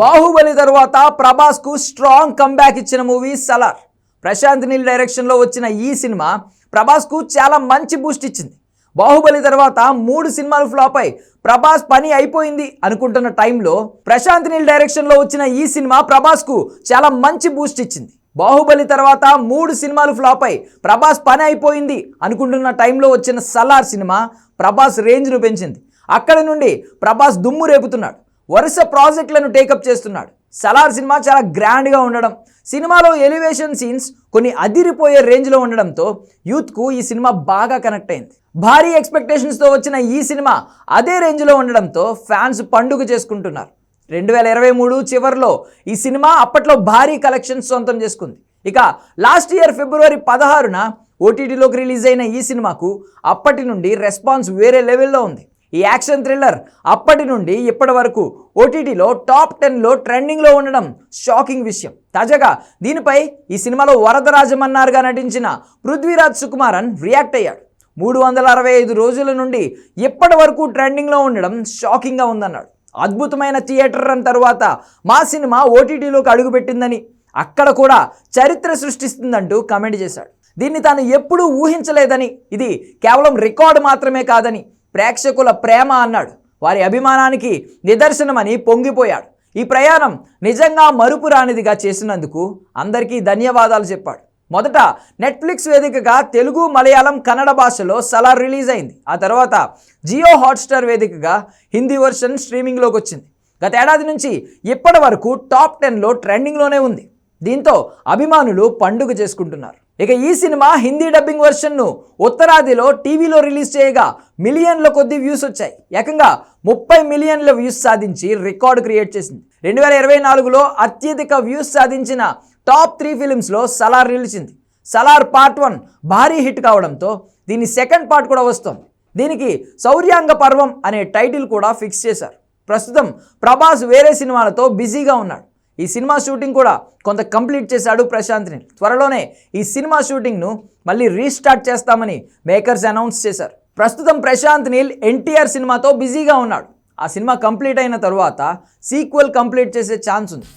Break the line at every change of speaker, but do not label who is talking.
బాహుబలి తర్వాత ప్రభాస్కు strong comeback ఇచ్చిన మూవీ సలార్ ప్రశాంత్ నీల్ డైరెక్షన్లో వచ్చిన ఈ సినిమా ప్రభాస్కు చాలా మంచి బూస్ట్ ఇచ్చింది. బాహుబలి తర్వాత మూడు సినిమాలు ఫ్లాప్ అయి ప్రభాస్ పని అయిపోయింది అనుకుంటున్న టైంలో ప్రశాంత్ నీల్ డైరెక్షన్లో వచ్చిన ఈ సినిమా ప్రభాస్కు చాలా మంచి బూస్ట్ ఇచ్చింది. బాహుబలి తర్వాత మూడు సినిమాలు ఫ్లాప్ అయి ప్రభాస్ పని అయిపోయింది అనుకుంటున్న టైంలో వచ్చిన సలార్ సినిమా ప్రభాస్ రేంజ్ను పెంచింది. అక్కడి నుండి ప్రభాస్ దుమ్ము రేపుతున్నాడు. వరుస ప్రాజెక్టులను టేకప్ చేస్తున్నాడు. సలార్ సినిమా చాలా గ్రాండ్గా ఉండడం సినిమాలో ఎలివేషన్ సీన్స్ కొన్ని అదిరిపోయే రేంజ్లో ఉండడంతో యూత్కు ఈ సినిమా బాగా కనెక్ట్ అయింది. భారీ ఎక్స్పెక్టేషన్స్తో వచ్చిన ఈ సినిమా అదే రేంజ్లో ఉండడంతో ఫ్యాన్స్ పండుగ చేసుకుంటున్నారు. రెండు వేల ఇరవై మూడు చివరిలో ఈ సినిమా అప్పట్లో భారీ కలెక్షన్స్ సొంతం చేసుకుంది. ఇక లాస్ట్ ఇయర్ ఫిబ్రవరి పదహారున ఓటీటీలోకి రిలీజ్ అయిన ఈ సినిమాకు అప్పటి నుండి రెస్పాన్స్ వేరే లెవెల్లో ఉంది. ఈ యాక్షన్ థ్రిల్లర్ అప్పటి నుండి ఇప్పటి వరకు ఓటీటీలో టాప్ టెన్లో ట్రెండింగ్లో ఉండడం షాకింగ్ విషయం. తాజాగా దీనిపై ఈ సినిమాలో వరదరాజమన్నారుగా నటించిన పృథ్వీరాజ్ సుకుమారన్ రియాక్ట్ అయ్యాడు. మూడు వందల అరవై ఐదు రోజుల నుండి ఇప్పటి వరకు ట్రెండింగ్లో ఉండడం షాకింగ్గా ఉందన్నాడు. అద్భుతమైన థియేటర్ రన్ తర్వాత మా సినిమా ఓటీటీలోకి అడుగుపెట్టిందని అక్కడ కూడా చరిత్ర సృష్టిస్తుందంటూ కామెంట్ చేశాడు. దీన్ని తాను ఎప్పుడూ ఊహించలేదని ఇది కేవలం రికార్డు మాత్రమే కాదని ప్రేక్షకుల ప్రేమ అన్నాడు. వారి అభిమానానికి నిదర్శనమని పొంగిపోయాడు. ఈ ప్రయాణం నిజంగా మరుపురానిదిగా చేసినందుకు అందరికీ ధన్యవాదాలు చెప్పాడు. మొదట నెట్ఫ్లిక్స్ వేదికగా తెలుగు మలయాళం కన్నడ భాషలో సలార్ రిలీజ్ అయింది. ఆ తర్వాత జియో హాట్స్టార్ వేదికగా హిందీ వర్షన్ స్ట్రీమింగ్లోకి వచ్చింది. గత ఏడాది నుంచి ఇప్పటి వరకు టాప్ టెన్లో ట్రెండింగ్లోనే ఉంది. దీంతో అభిమానులు పండుగ చేసుకుంటున్నారు. ఇక ఈ సినిమా హిందీ డబ్బింగ్ వెర్షన్ను ఉత్తరాదిలో టీవీలో రిలీజ్ చేయగా మిలియన్ల కొద్ది వ్యూస్ వచ్చాయి. ఏకంగా ముప్పై మిలియన్ల వ్యూస్ సాధించి రికార్డు క్రియేట్ చేసింది. రెండు వేల ఇరవై నాలుగులో అత్యధిక వ్యూస్ సాధించిన టాప్ త్రీ ఫిలిమ్స్లో సలార్ నిలిచింది. సలార్ పార్ట్ వన్ భారీ హిట్ కావడంతో దీని సెకండ్ పార్ట్ కూడా వస్తుంది. దీనికి శౌర్యాంగ పర్వం అనే టైటిల్ కూడా ఫిక్స్ చేశారు. ప్రస్తుతం ప్రభాస్ వేరే సినిమాలతో బిజీగా ఉన్నాడు. ఈ సినిమా షూటింగ్ కూడా కొంత కంప్లీట్ చేశాడు ప్రశాంత్ నీల్ త్వరలోనే ఈ సినిమా షూటింగ్ను మళ్ళీ రీస్టార్ట్ చేస్తామని మేకర్స్ అనౌన్స్ చేశారు. ప్రస్తుతం ప్రశాంత్ నీల్ ఎన్టీఆర్ సినిమాతో బిజీగా ఉన్నాడు. ఆ సినిమా కంప్లీట్ అయిన తరువాత సీక్వెల్ కంప్లీట్ చేసే ఛాన్స్ ఉంది.